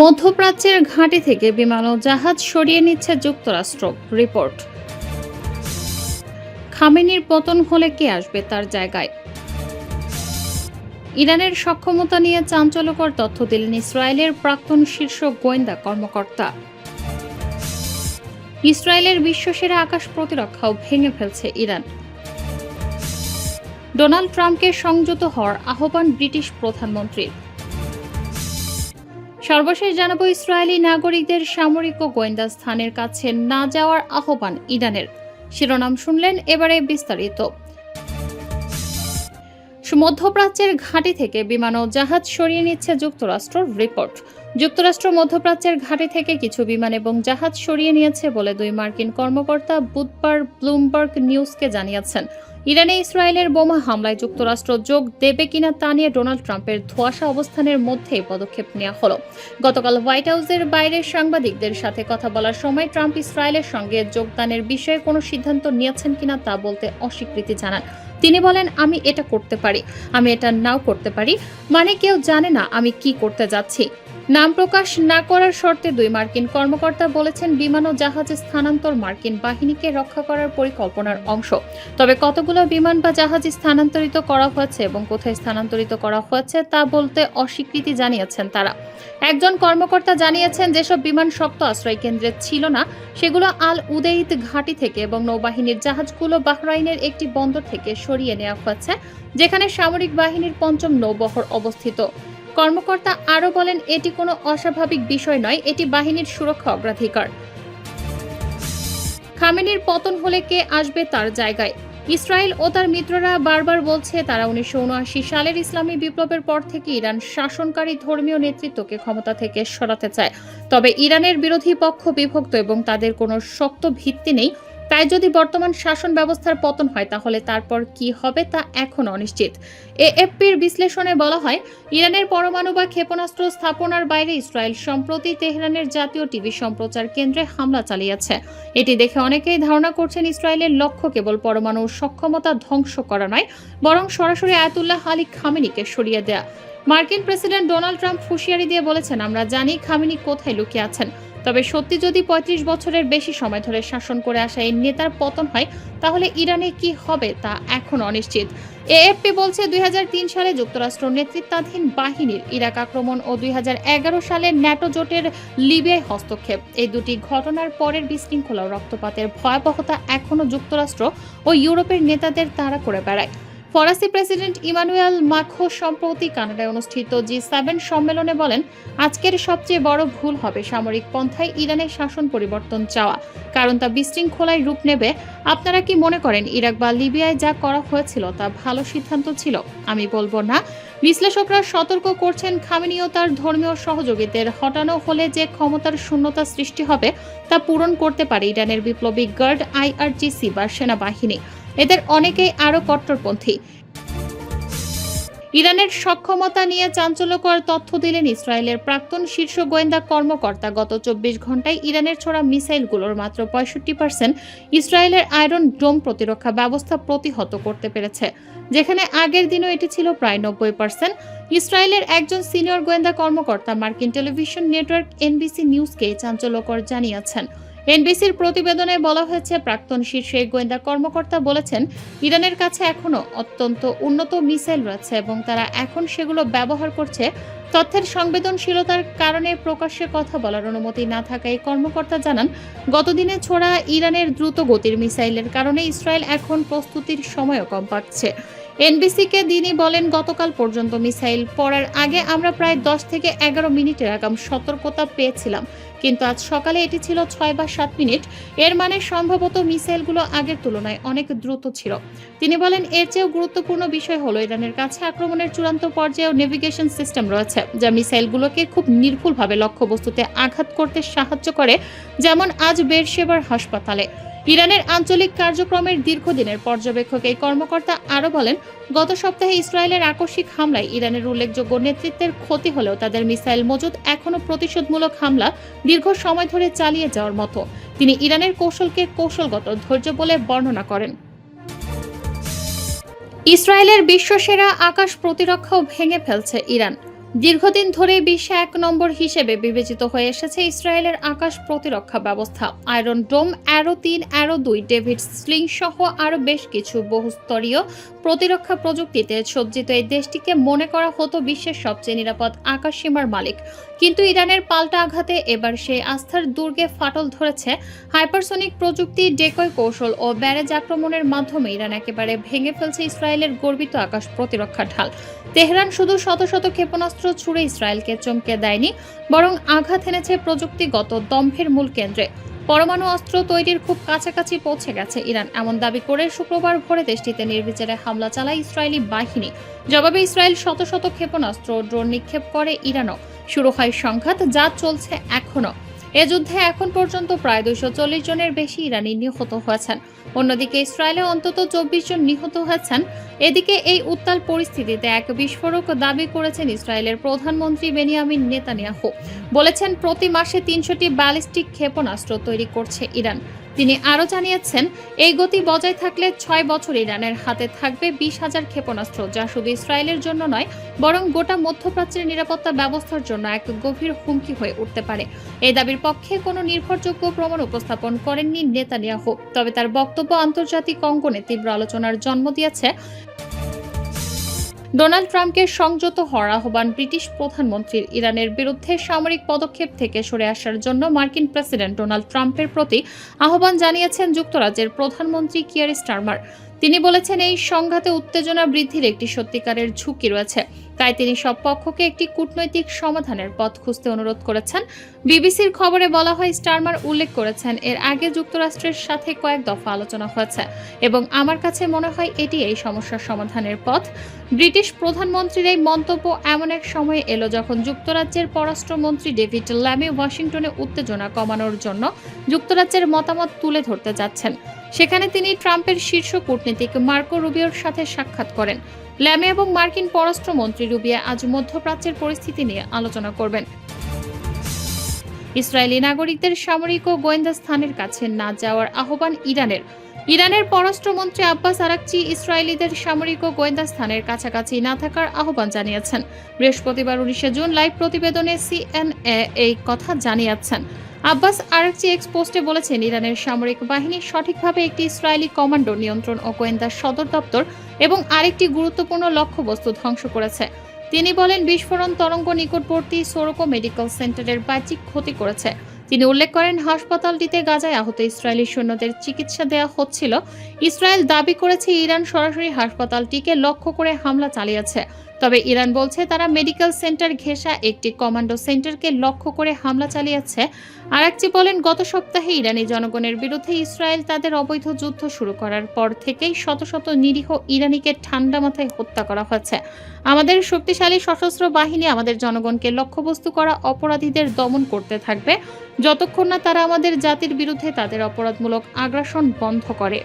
মধ্যপ্রাচ্যের ঘাঁটি থেকে বিমান ও জাহাজ সরিয়ে নিচ্ছে যুক্তরাষ্ট্র, রিপোর্ট। খামেনির পতন হলে কে আসবে তার জায়গায়? ইরানের সক্ষমতা নিয়ে চাঞ্চল্যকর তথ্য দিলেন ইসরায়েলের প্রাক্তন শীর্ষ গোয়েন্দা কর্মকর্তা। ইসরায়েলের বিশ্বসেরা আকাশ প্রতিরক্ষাও ভেঙে ফেলছে ইরান। ডোনাল্ড ট্রাম্পকে সংযত হওয়ার আহ্বান ব্রিটিশ প্রধানমন্ত্রীর। সর্বশেষ জানাব ইসরায়েলি নাগরিকদের সামরিক ও গোয়েন্দা স্থানের কাছে না যাওয়ার আহ্বান ইরানের। শিরোনাম শুনলেন এবারে বিস্তারিত। মধ্যপ্রাচ্যের ঘাঁটি থেকে বিমান ও জাহাজ সরিয়ে নিচ্ছে যুক্তরাষ্ট্র রিপোর্ট। যুক্তরাষ্ট্র মধ্যপ্রাচ্যের ঘাঁটি থেকে কিছু বিমান এবং জাহাজ সরিয়ে নিয়েছে বলে দুই মার্কিন কর্মকর্তা বুধবার ব্লুমবার্গ নিউজকে জানিয়েছেন। ইরানে ইসরায়েলের বোমা হামলায় যুক্তরাষ্ট্র যোগ দেবে কিনা তা নিয়ে ডোনাল্ড ট্রাম্পের ধোয়াশা অবস্থানের মধ্যে পদক্ষেপ নেওয়া হল। গতকাল হোয়াইট হাউসের বাইরে সাংবাদিকদের সাথে কথা বলার সময় ট্রাম্প ইসরায়েলের সঙ্গে যোগদানের বিষয়ে কোনো সিদ্ধান্ত নিয়েছেন কিনা তা বলতে অস্বীকৃতি জানান। তিনি বলেন, আমি এটা করতে পারি, আমি এটা নাও করতে পারি। মানে কেউ জানে না আমি কি করতে যাচ্ছি। নাম প্রকাশ না করার শর্তে দুই মার্কিন কর্মকর্তা বলেছেন, বিমান ও জাহাজে স্থানান্তর মার্কিন বাহিনীকে রক্ষা করার পরিকল্পনার অংশ। তবে কতগুলো বিমান বা জাহাজ স্থানান্তরিত করা হয়েছে এবং কোথায় স্থানান্তরিত করা হয়েছে তা বলতে অস্বীকৃতি জানিয়েছেন তারা। একজন কর্মকর্তা জানিয়েছেন, যেসব বিমান শক্ত আশ্রয় কেন্দ্রে ছিল না, সেগুলো আল উদেইদ ঘাঁটি থেকে এবং নৌবাহিনীর জাহাজগুলো বাহরাইনের একটি বন্দর থেকে সরিয়ে নেওয়া হয়েছে যেখানে সামরিক বাহিনীর পঞ্চম নৌবহর অবস্থিত। কর্মকর্তা আরও বলেন, এটি কোনো অস্বাভাবিক বিষয় নয়, এটি বাহিনীর সুরক্ষা অগ্রাধিকার। খামেনির পতন হলে কে আসবে তার জায়গায়? ইসরায়েল ও তার মিত্ররা বারবার বলছে, তারা উনিশশো উনআশি সালের ইসলামী বিপ্লবের পর থেকে ইরান শাসনকারী ধর্মীয় নেতৃত্বকে ক্ষমতা থেকে সরাতে চায়। তবে ইরানের বিরোধী পক্ষ বিভক্ত এবং তাদের কোনো শক্ত ভিত্তি নেই তাই যদি বর্তমান শাসন ব্যবস্থার পতন হয়, তাহলে তারপর কি হবে তা এখন অনিশ্চিত। এএফপির বিশ্লেষণে বলা হয়, ইরানের পরমাণু বা ক্ষেপণাস্ত্র স্থাপনার বাইরে ইসরায়েল সম্প্রতি তেহরানের জাতীয় টিভি সম্প্রচার কেন্দ্রে হামলা চালিয়েছে। এটি দেখে অনেকেই ধারণা করছেন ইসরায়েলের লক্ষ্য কেবল পরমাণু সক্ষমতা ধ্বংস করা নয়, বরং সরাসরি আয়াতুল্লাহ আলী খামেনিকে সরিয়ে দেয়া। মার্কিন প্রেসিডেন্ট ডোনাল্ড ট্রাম্প হুঁশিয়ারি দিয়ে বলেছেন, আমরা জানি খামেনি কোথায় লুকিয়ে আছেন। তবে সত্যি যদি পঁয়ত্রিশ বছরের বেশি সময় ধরে শাসন করে আসা এই নেতার পতন হয়, তাহলে ইরানে কি হবে তা এখন অনিশ্চিত। এএফপি বলছে দুই হাজার তিন সালে যুক্তরাষ্ট্র নেতৃত্বাধীন বাহিনীর ইরাক আক্রমণ ও দুই হাজার এগারো সালে ন্যাটো জোটের লিবিয়ায় হস্তক্ষেপ। এই দুটি ঘটনার পরের বিশৃঙ্খলা রক্তপাতের ভয়াবহতা এখনও যুক্তরাষ্ট্র ও ইউরোপের নেতাদের তাড়া করে বেড়ায়। ফরাসি প্রেসিডেন্ট ইমানুয়েল মাখো সম্প্রতি কানাডায় অনুষ্ঠিত জি সেভেন সম্মেলনে বলেন, আজকের সবচেয়ে বড় ভুল হবে সামরিক পন্থায় ইরানের শাসন পরিবর্তন চাওয়া। কারণ তা বিশৃঙ্খলায় রূপ নেবে। আপনারা কি মনে করেন ইরাক বা লিবিয়ায় যা করা হয়েছিল তা ভালো সিদ্ধান্ত ছিল? আমি বলব না। বিশ্লেষকরা সতর্ক করছেন খামেনি ও তার ধর্মীয় সহযোগীদের। হটানো হলে যে ক্ষমতার শূন্যতা সৃষ্টি হবে, তা পূরণ করতে পারে ইরানের বিপ্লবী গার্ড আইআরজিসি বা সেনাবাহিনী। এদের অনেকেই আরও কট্টরপন্থী। ইরানের সক্ষমতা নিয়ে চাঞ্চল্যকর তথ্য দিলেন ইসরায়েলের প্রাক্তন শীর্ষ গোয়েন্দা কর্মকর্তা। গত চব্বিশ ঘন্টায় ইরানের ছোড়া মিসাইলগুলোর মাত্র পঁয়ষট্টি পার্সেন্ট ইসরায়েলের আয়রন ডোম প্রতিরক্ষা ব্যবস্থা প্রতিহত করতে পেরেছে, যেখানে আগের দিনও এটি ছিল প্রায় নব্বই পার্সেন্ট। ইসরায়েলের একজন সিনিয়র গোয়েন্দা কর্মকর্তা মার্কিন টেলিভিশন নেটওয়ার্ক এনবিসি নিউজকে চাঞ্চল্যকর জানিয়েছেন। এনবিসির প্রতিবেদনে বলা হয়েছে, প্রাক্তন শীর্ষ গোয়েন্দা কর্মকর্তা বলেছেন, ইরানের কাছে এখনও অত্যন্ত উন্নত মিসাইল রয়েছে এবং তারা এখন সেগুলো ব্যবহার করছে। তথ্যের সংবেদনশীলতার কারণে প্রকাশ্যে কথা বলার অনুমতি না থাকায় কর্মকর্তা জানান, গতদিনে ছোড়া ইরানের দ্রুত গতির মিসাইলের কারণে ইসরায়েল এখন প্রস্তুতির সময়ও কম পাচ্ছে। এনবিসিকে তিনি বলেন, গতকাল পর্যন্ত মিসাইল পড়ার আগে আমরা প্রায় দশ থেকে এগারো মিনিটের আগাম সতর্কতা পেয়েছিলাম। কিন্তু আজ সকালে এটি ছিল ছয় বা সাত মিনিট। এর মানে সম্ভবত মিসাইলগুলো আগের তুলনায় অনেক দ্রুত ছিল। তিনি বলেন, এর চেয়েও গুরুত্বপূর্ণ বিষয় হলো ইরানের কাছে আক্রমণের চূড়ান্ত পর্যায়েও নেভিগেশন সিস্টেম রয়েছে, যা মিসাইলগুলোকে খুব নির্ভুলভাবে লক্ষ্যবস্তুতে আঘাত করতে সাহায্য করে, যেমন আজ বেরশেবার হাসপাতালে। ইরানের আঞ্চলিক কার্যক্রমের দীর্ঘদিনের পর্যবেক্ষক এই কর্মকর্তা আরও বলেন, গত সপ্তাহে ইসরায়েলের আকস্মিক হামলায় ইরানের উল্লেখযোগ্য নেতৃত্বের ক্ষতি হলেও তাদের মিসাইল মজুদ এখনও প্রতিশোধমূলক হামলা দীর্ঘ সময় ধরে চালিয়ে যাওয়ার মতো। তিনি ইরানের কৌশলকে কৌশলগত ধৈর্য বলে বর্ণনা করেন। ইসরায়েলের বিশ্বসেরা আকাশ প্রতিরক্ষাও ভেঙে ফেলছে ইরান। দীর্ঘদিন ধরে বিশ্বে এক নম্বর হিসেবে বিবেচিত হয়ে এসেছে ইসরায়েলের আকাশ প্রতিরক্ষা ব্যবস্থা। আয়রন ডোম অ্যারো তিন অ্যারো দুই ডেভিড স্লিং সহ আরও বেশ কিছু বহুস্তরীয় প্রতিরক্ষা প্রযুক্তিতে সজ্জিত এই দেশটিকে মনে করা হতো বিশ্বের সবচেয়ে নিরাপদ আকাশ সীমার মালিক। কিন্তু ইরানের পাল্টা আঘাতে এবার সেই আস্থার দুর্গে ফাটল ধরেছে। হাইপারসনিক প্রযুক্তি, ডেকয় কৌশল ও ব্যারেজ আক্রমণের মাধ্যমে ইরান একেবারে ভেঙে ফেলছে ইসরায়েলের গর্বিত আকাশ প্রতিরক্ষা ঢাল। তেহরান শুধু শত শত ক্ষেপণাস্ত্র ছুড়ে ইসরায়েলকে চমকে দেয়নি, বরং আঘাত এনেছে প্রযুক্তিগত দম্ভের মূল কেন্দ্রে। পরমাণু অস্ত্র তৈরির খুব কাছাকাছি পৌঁছে গেছে ইরান, এমন দাবি করে শুক্রবার ভোরে দেশটিতে নির্বিচারে হামলা চালায় ইসরায়েলি বাহিনী। জবাবে ইসরায়েল শত শত ক্ষেপণাস্ত্র ড্রোন নিক্ষেপ করে ইরানও। শুরু হয় সংঘাত, যা চলছে এখনও। এ যুদ্ধে এখন পর্যন্ত প্রায় দুশো চল্লিশ জনের বেশি ইরানি নিহত হয়েছেন। অন্যদিকে ইসরায়েলে অন্তত চব্বিশ জন নিহত হয়েছেন। এদিকে এই উত্তাল পরিস্থিতিতে এক বিস্ফোরক দাবি করেছেন ইসরায়েলের প্রধানমন্ত্রী বেনিয়ামিন নেতানিয়াহু। বলেছেন, প্রতি মাসে তিনশোটি ব্যালিস্টিক ক্ষেপণাস্ত্র তৈরি করছে ইরান। তিনি আরও জানিয়েছেন, এই গতি বজায় থাকলে ছয় বছর ইরানের হাতে থাকবে বিশ হাজার ক্ষেপণাস্ত্র, যা শুধু ইসরায়েলের জন্য নয়, বরং গোটা মধ্যপ্রাচ্যের নিরাপত্তা ব্যবস্থার জন্য এক গভীর হুমকি হয়ে উঠতে পারে। এই দাবির পক্ষে কোনো নির্ভরযোগ্য প্রমাণ উপস্থাপন করেননি নেতানিয়াহু। তবে তার বক্তব্য আন্তর্জাতিক অঙ্গনে তীব্র আলোচনার জন্ম দিয়েছে। ডোনাল্ড ট্রাম্পকে সংযত হওয়ার আহ্বান ব্রিটিশ প্রধানমন্ত্রীর ইরানের বিরুদ্ধে সামরিক পদক্ষেপ থেকে সরে আসার জন্য মার্কিন প্রেসিডেন্ট ডোনাল্ড ট্রাম্পের প্রতি আহ্বান জানিয়েছেন যুক্তরাজ্যের প্রধানমন্ত্রী কিয়ার স্টারমার। তিনি বলেছেন, এই সংঘাতে উত্তেজনা বৃদ্ধির একটি সত্যিকারের ঝুঁকি রয়েছে। তাই তিনি সব পক্ষকে একটি কূটনৈতিক সমাধানের পথ খুঁজতে অনুরোধ করেছেন। বিবিসির খবরে বলা হয়, স্টারমার উল্লেখ করেছেন, এর আগে যুক্তরাষ্ট্রের সাথে কয়েক দফা আলোচনা হয়েছে এবং আমার কাছে মনে হয় এটি এই সমস্যার সমাধানের পথ। ব্রিটিশ প্রধানমন্ত্রীর এই মন্তব্য এমন এক সময়ে এলো যখন যুক্তরাজ্যের পররাষ্ট্রমন্ত্রী ডেভিড ল্যামি ওয়াশিংটনে উত্তেজনা কমানোর জন্য যুক্তরাজ্যের মতামত তুলে ধরতে যাচ্ছেন। সেখানে তিনি ট্রাম্পের শীর্ষ কূটনীতিক মার্কো রুবিওর সাথে সাক্ষাৎ করেন। ল্যামে এবং মার্কিন পররাষ্ট্রমন্ত্রী রুবিয়া আজ মধ্যপ্রাচ্যের পরিস্থিতি নিয়ে আলোচনা করবেন। ইসরায়েলি নাগরিকদের সামরিক ও গোয়েন্দা স্থানের কাছে না যাওয়ার আহ্বান ইরানের। ইরানের পররাষ্ট্রমন্ত্রী আব্বাস আরাকচি ইসরায়েলিদের সামরিক ও গোয়েন্দা স্থানের কাছাকাছি না থাকার আহ্বান জানিয়েছেন। বৃহস্পতিবার উনিশে জুন লাইভ প্রতিবেদনে সিএনএ এই কথা জানিয়েছেন। আব্বাস আরাকচি এক্স পোস্টে বলেছেন, ইরানের সামরিক বাহিনী সঠিকভাবে একটি ইসরায়েলি কমান্ডো নিয়ন্ত্রণ ও গোয়েন্দা সদর দপ্তর এবং আরেকটি গুরুত্বপূর্ণ লক্ষ্যবস্তু ধ্বংস করেছে। তিনি বলেন, বিস্ফোরণ তরঙ্গ নিকটবর্তী সোরকো মেডিকেল সেন্টারের বাহ্যিক ক্ষতি করেছে। তিনি উল্লেখ করেন, হাসপাতালটিতে গাজায় আহত ইসরায়েলি সৈন্যদের চিকিৎসা দেওয়া হচ্ছিল। ইসরায়েল দাবি করেছে, ইরান সরাসরি হাসপাতালটিকে লক্ষ্য করে হামলা চালিয়েছে। তবে ইরান বলছে তারা মেডিকেল সেন্টার ঘেঁষা একটি কমান্ডো সেন্টারকে লক্ষ্য করে হামলা চালিয়েছে। আরাকচি বলেন, গত সপ্তাহে ইরানি জনগণের বিরুদ্ধে ইসরায়েল তাদের অবৈধ যুদ্ধ শুরু করার পর থেকেই শত শত নিরীহ ইরানিকে ঠান্ডা মাথায় হত্যা করা হয়েছে। আমাদের শক্তিশালী সশস্ত্র বাহিনী আমাদের জনগণকে লক্ষ্যবস্তু করা অপরাধীদের দমন করতে থাকবে। যতক্ষণ না তারা আমাদের জাতির বিরুদ্ধে তাদের অপরাধমূলক আগ্রাসন বন্ধ করে।